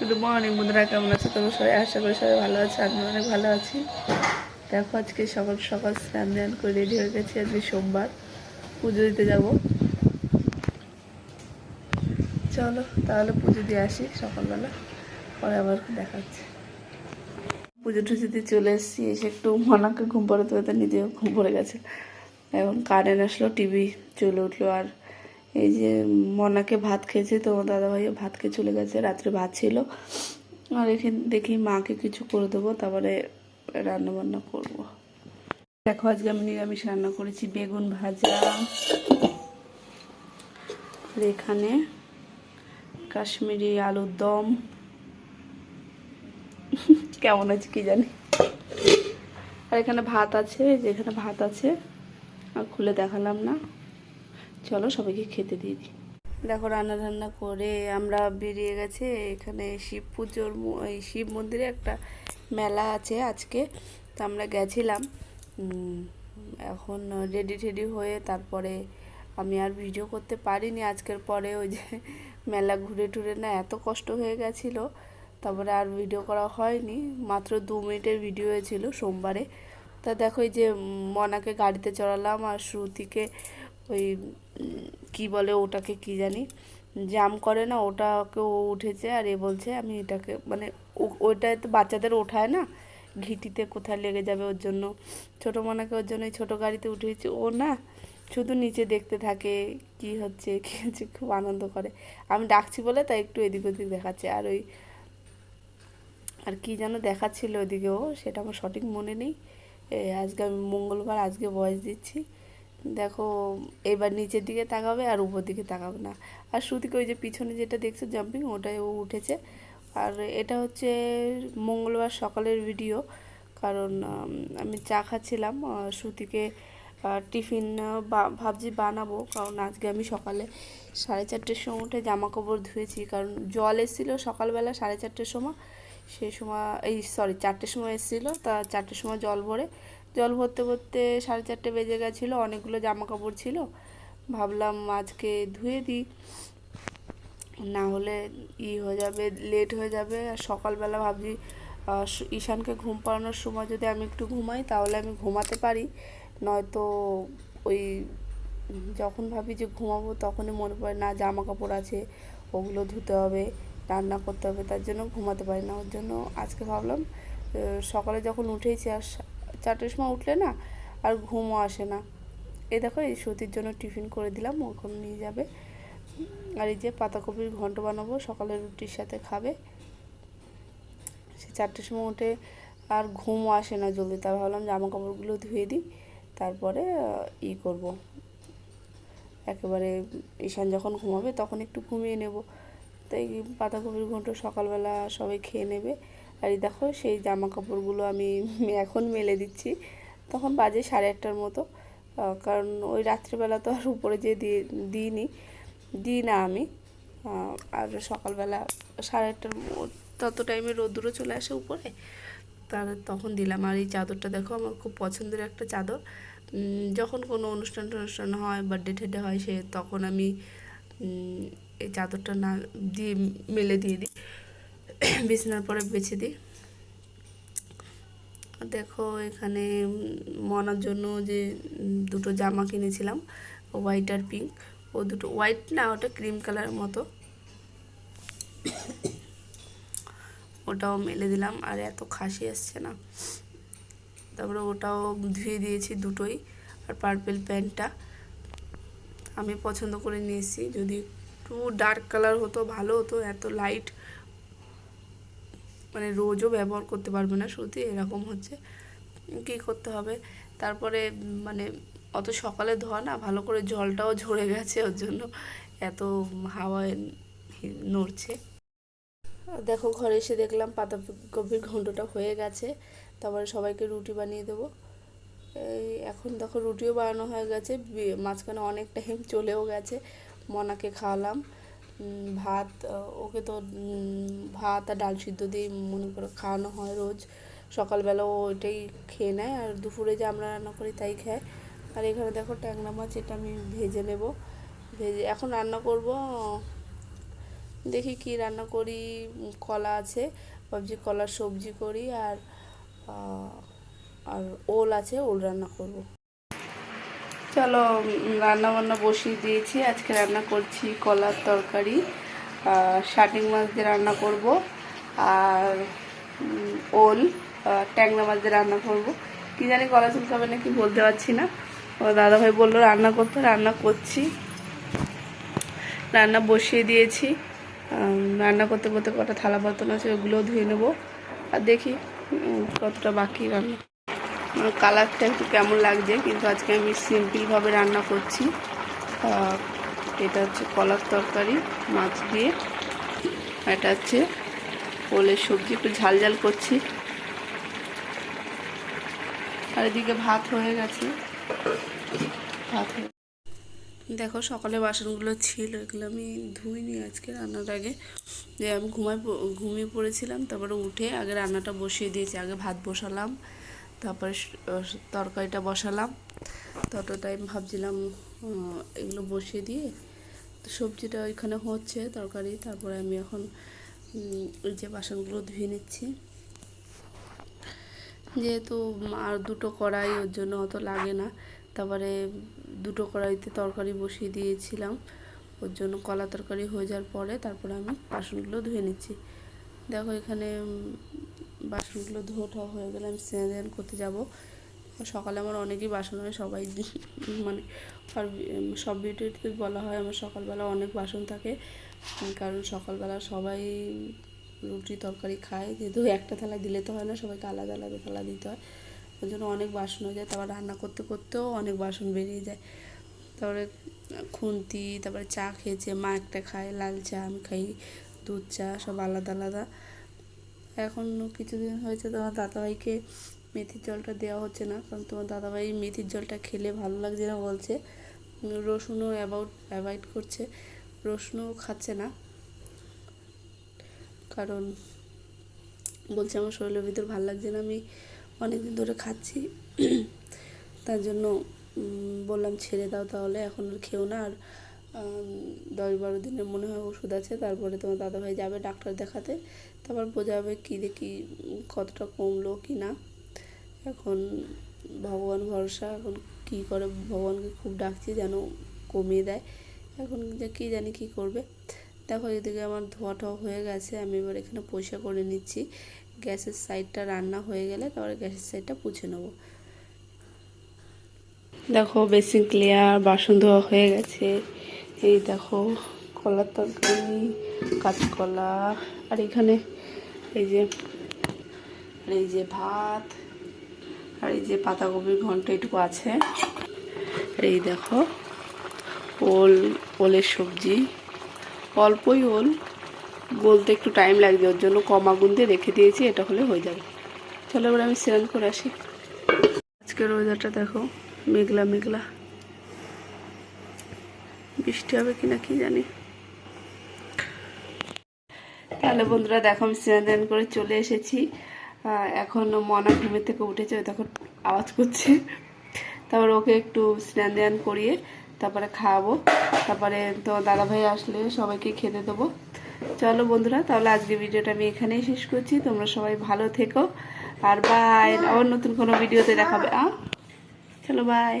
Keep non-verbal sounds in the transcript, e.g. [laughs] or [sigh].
Good morning বন্ধুরা, কেমন আছে? তোমরা সবাই আশা করি সবাই ভালো আছে আমি অনেক ভালো আছি। দেখো, আজকে সকাল সকাল স্নান ধ্যান করে রেডি হয়ে গেছি। আজকে সোমবার, পুজো দিতে যাব। চলো, তাহলে পুজো দিয়ে আসি সকালবেলা, পরে আবার দেখাচ্ছি। পুজো টুজো দিয়ে চলে এসেছি, এসে একটু মনাকে ঘুম পড়াতে পারতে নিজেও ঘুম পড়ে গেছে। এখন কারেন্ট আসলো, টিভি চলে উঠল, আর এই যে মনাকে ভাত খেয়েছে, তো দাদা ভাই ভাত খেয়ে চলে গেছে, রাত্রে ভাত ছিল। আর এখানে দেখি মাকে কিছু করে দেবো, তারপরে রান্না বান্না করব। দেখো, আজকে আমি নিরামিষ রান্না করেছি, বেগুন ভাজা। আর এখানে কাশ্মীরি আলুর দম। কেমন আছে কি জানি। আর এখানে ভাত আছে যেখানে ভাত আছে, আর খুলে দেখালাম না। চলো সবাইকে খেতে দিয়ে দিই। দেখো রান্না রান্না করে আমরা বেরিয়ে গেছে। এখানে শিব পুজোর এই শিব মন্দিরে একটা মেলা আছে আজকে। তো আমরা গেছিলাম। এখন রেডি টেডি হয়ে তারপরে আমি আর ভিডিও করতে পারিনি আজকের পরে। ওই যে মেলা ঘুরে টুরে না এত কষ্ট হয়ে গেছিল। তারপরে আর ভিডিও করা হয়নি। মাত্র দু মিনিটের ভিডিও হয়েছিল সোমবারে। তা দেখো এই যে মনাকে গাড়িতে চড়ালাম আর শ্রুতিকে ওই কি বলে ওটাকে কি জানি, জাম করে না ওটাকে ও উঠেছে আর এ বলছে আমি এটাকে মানে ও- ওইটা তো বাচ্চাদের ওঠায় না, ঘিটিতে কোথায় লেগে যাবে ওর জন্য। ছোটো মনাকে ওর জন্য ছোটো গাড়িতে উঠেছি ও না শুধু নিচে দেখতে থাকে কি হচ্ছে কি হচ্ছে, খুব আনন্দ করে। আমি ডাকছি বলে তাই একটু এদিক ওদিক দেখাচ্ছে আর ওই, আর কি যেন দেখাচ্ছিল ওদিকেও সেটা আমার সঠিক মনে নেই। আজকে আমি মঙ্গলবার আজকে ভয়েস দিচ্ছি। দেখো, এবার নিচের দিকে তাকাবে আর উপর দিকে তাকাবে না। আর শ্রুতিকে ওই যে পিছনে যেটা দেখছ জাম্পিং ওটাই ও উঠেছে। আর এটা হচ্ছে মঙ্গলবার সকালের ভিডিও কারণ আমি চা খাচ্ছিলাম। শ্রুতিকে টিফিন ভাবছি বানাবো, কারণ আজকে আমি সকালে সাড়ে চারটের সময় উঠে জামা কাপড় ধুয়েছি, কারণ জল এসেছিল সকালবেলা সাড়ে চারটের সময়। সেই সময়, এই সরি চারটের সময় এসেছিল, তা চারটের সময় জল ভরে জল ভরতে ভরতে সাড়ে চারটে বেজে গেছিল, অনেকগুলো জামা কাপড় ছিল। ভাবলাম আজকে ধুয়ে দিই, না হলে ই হয়ে যাবে লেট হয়ে যাবে। আর সকালবেলা ভাবছি ঈশানকে ঘুম পাড়ানোর সময় যদি আমি একটু ঘুমাই, তাহলে আমি ঘুমাতে পারি। নয়তো ওই যখন ভাবি যে ঘুমাবো, তখনই মনে পড়ে, না জামা কাপড় আছে, ওগুলো ধুতে হবে, রান্না করতে হবে, তার জন্য ঘুমাতে পারি না। ওর জন্য আজকে ভাবলাম সকালে যখন উঠেইছি আর চারটের সময় উঠলে না আর ঘুমও আসে না। এই দেখো, এই সতীর জন্য টিফিন করে দিলাম ওখানে নিয়ে যাবে। আর এই যে পাতাকপির ঘন্ট বানাবো, সকালে রুটির সাথে খাবে। সে চারটের সময় উঠে আর ঘুমও আসে না জলদি তার ভাবলাম জামা কাপড়গুলো ধুয়ে দিই, তারপরে ই করব। একেবারে ঈশান যখন ঘুমাবে তখন একটু ঘুমিয়ে নেব। তাই পাতাকপির ঘন্ট সকালবেলা সবাই খেয়ে নেবে। আর এই দেখো সেই জামা কাপড়গুলো আমি এখন মেলে দিচ্ছি। তখন বাজে সাড়ে আটটার মতো। কারণ ওই রাত্রিবেলা তো আর উপরে যেয়ে দিয়ে, দিইনি। দিই না আমি। আর সকালবেলা সাড়ে আটটার তত টাইমে রোদ্দুরও চলে আসে উপরে। তার তখন দিলাম। আর এই চাদরটা দেখো আমার খুব পছন্দের একটা চাদর। যখন কোনো অনুষ্ঠান টনুষ্ঠান হয় বার্থডে ঠেডে হয়, সে তখন আমি এই চাদরটা না দিয়ে মেলে দিয়ে দিই। [coughs] বিছানার পরে বেছে দিই। দেখো এখানে মনার জন্য যে দুটো জামা কিনেছিলাম হোয়াইট আর পিঙ্ক ও দুটো হোয়াইট না, ওটা ক্রিম কালারের মতো। [coughs] ওটাও মেলে দিলাম, আর এত খাসি আসছে না। তারপরে ওটাও ধুয়ে দিয়েছি দুটোই, আর পার্পেল প্যান্টটা আমি পছন্দ করে নিয়েছি। যদি একটু ডার্ক কালার হতো, ভালো হতো, এত লাইট মানে রোজও ব্যবহার করতে পারবে না, শুধু এরকম হচ্ছে। কী করতে হবে? তারপরে মানে অত সকালে ধোয়া না, ভালো করে জলটাও ঝরে গেছে, ওর জন্য এত হাওয়ায় নড়ছে। দেখো, ঘরে এসে দেখলাম পাতা পাতাকপির ঘন্টটা হয়ে গেছে। তারপরে সবাইকে রুটি বানিয়ে দেবো। এখন দেখো, রুটিও বানানো হয়ে গেছে মাঝখানে অনেক টাইম চলেও গেছে, মনাকে খাওয়ালাম। ভাত ওকে তো ভাত আর ডাল সিদ্ধ দিয়ে মনে করে খাওয়ানো হয় রোজ। সকালবেলা ও ওইটাই খেয়ে নেয় আর দুপুরে যে আমরা রান্না করি তাই খায়। আর এখানে দেখো ট্যাংরা মাছ, এটা আমি ভেজে নেব। ভেজে, এখন রান্না করব, দেখি কি রান্না করি, কলা আছে, ভাবছি কলার সবজি করি আর আর ওল আছে, ওল রান্না করব। চলো রান্না বান্না বসিয়ে দিয়েছি। আজকে রান্না করছি কলার তরকারি শাটিং মাছ দিয়ে রান্না করব, আর ওল ট্যাংরা মাছ দিয়ে রান্না করব। কি জানি কলা চুলকাবে নাকি বলতে পারছি না। ও দাদাভাই বলল, রান্না করতে, রান্না করছি। রান্না বসিয়ে দিয়েছি। রান্না করতে করতে কটা থালা বার্তন আছে, ওগুলোও ধুয়ে নেব। আর দেখি কতটা বাকি রান্না। কালারটা একটু কেমন লাগছে, কিন্তু আজকে আমি সিম্পলভাবে রান্না করছি। এটা হচ্ছে কলার তরকারি, মাছ দিয়ে। এটা হচ্ছে ওলের সবজি, একটু ঝাল ঝাল করছি। আর এদিকে ভাত হয়ে গেছে। ভাত দেখো, সকালে বাসনগুলো ছিল, এগুলো আমি ধুইনি আজকে রান্নার আগে। যে আমি ঘুমাই প- ঘুমিয়ে পড়েছিলাম, তারপরে উঠে আগে রান্নাটা বসিয়ে দিয়েছি, আগে ভাত বসালাম। তারপরে তরকারিটা বসালাম। তত টাইম ভাবছিলাম এগুলো বসিয়ে দিয়ে তো সবজিটা ওইখানে হচ্ছে, তরকারি। তারপরে আমি এখন ওই যে বাসনগুলো ধুয়ে নিচ্ছি। যেহেতু আর দুটো কড়াই, ওর জন্য অত লাগে না। তারপরে দুটো কড়াইতে তরকারি বসিয়ে দিয়েছিলাম। ওর জন্য কলা তরকারি হয়ে যাওয়ার পরে তারপরে আমি বাসনগুলো ধুয়ে নিচ্ছি। দেখো এখানে বাসনগুলো ধোয়া হয়ে গেলে আমি স্নান ধ্যান করতে যাব। সকালে আমার অনেকই বাসন হয়, সবাই [laughs] মানে আর সব ভিডিওতে বলা হয় আমার সকালবেলা অনেক বাসন থাকে। কারণ সকালবেলা সবাই রুটি তরকারি খায় যেহেতু একটা থালা দিলে তো হয় না, সবাইকে আলাদা আলাদা থালা দিতে হয়। ওই জন্য অনেক বাসন হয়ে যায়, তারপর রান্না করতে করতেও অনেক বাসন বেরিয়ে যায়। তারপরে খুন্তি, তারপরে চা খেয়েছে, মা একটা খায়, লাল চা আমি খাই। দুধ, চা, সব আলাদা আলাদা। এখন কিছুদিন হয়েছে তোমার দাদাভাইকে মেথির জলটা দেওয়া হচ্ছে না। কারণ তোমার দাদাভাই মেথির জলটা খেলে ভালো লাগছে না বলছে। রসুনও অ্যাবাউট, অ্যাভয়েড করছে। রসুনও খাচ্ছে না। কারণ বলছে আমার শরীরের ভিতর ভালো লাগছে না, আমি অনেকদিন ধরে খাচ্ছি। তার জন্য বললাম ছেড়ে দাও তাহলে, এখন আর খেও না। আর দশ বারো দিনের মনে হয় ওষুধ আছে, তারপরে তোমার দাদাভাই যাবে ডাক্তার দেখাতে। তারপর বোঝা যাবে কী দেখি কতটা কমলো কি না। এখন ভগবান ভরসা, এখন কী করে ভগবানকে খুব ডাকছি যেন কমিয়ে দেয়। এখন যে কী জানি কী করবে। দেখো এদিকে আমার ধোয়া টোয়া হয়ে গেছে, আমি এবার এখানে পরিষ্কার করে নিচ্ছি। গ্যাসের সাইডটা রান্না হয়ে গেলে তারপরে গ্যাসের সাইডটা পুছে নেব। দেখো বেসিন ক্লিয়ার, বাসন ধোয়া হয়ে গেছে। এই দেখো কলার তরকারি, কাঁচকলা, আর এখানে এই যে, আর এই যে ভাত, আর এই যে পাতাকপির ঘন্ট এটুকু আছে। আর এই দেখো, ওল, ওলের সবজি। অল্পই ওল বলতে একটু টাইম লাগবে, ওর জন্য কম আগুন দিয়ে রেখে দিয়েছি, এটা হলে হয়ে যাবে। চলো এবার আমি স্নান করে আসি। আজকের ওয়েদারটা দেখো, মেঘলা মেঘলা। বৃষ্টি হবে কিনা কি জানি। তাহলে বন্ধুরা দেখো আমি স্নান করে চলে এসেছি। এখন মনা ঘুমের থেকে উঠেছে তখন আওয়াজ করছে। তারপর ওকে একটু স্নান ধ্যান করিয়ে তারপরে খাওয়াবো। তারপরে তো দাদাভাই আসলে সবাইকে খেতে দেবো। চলো বন্ধুরা, তাহলে আজকে ভিডিওটা আমি এখানেই শেষ করছি। তোমরা সবাই ভালো থেকো। আর বাই আবার নতুন কোনো ভিডিওতে দেখাবে। আ চলো বাই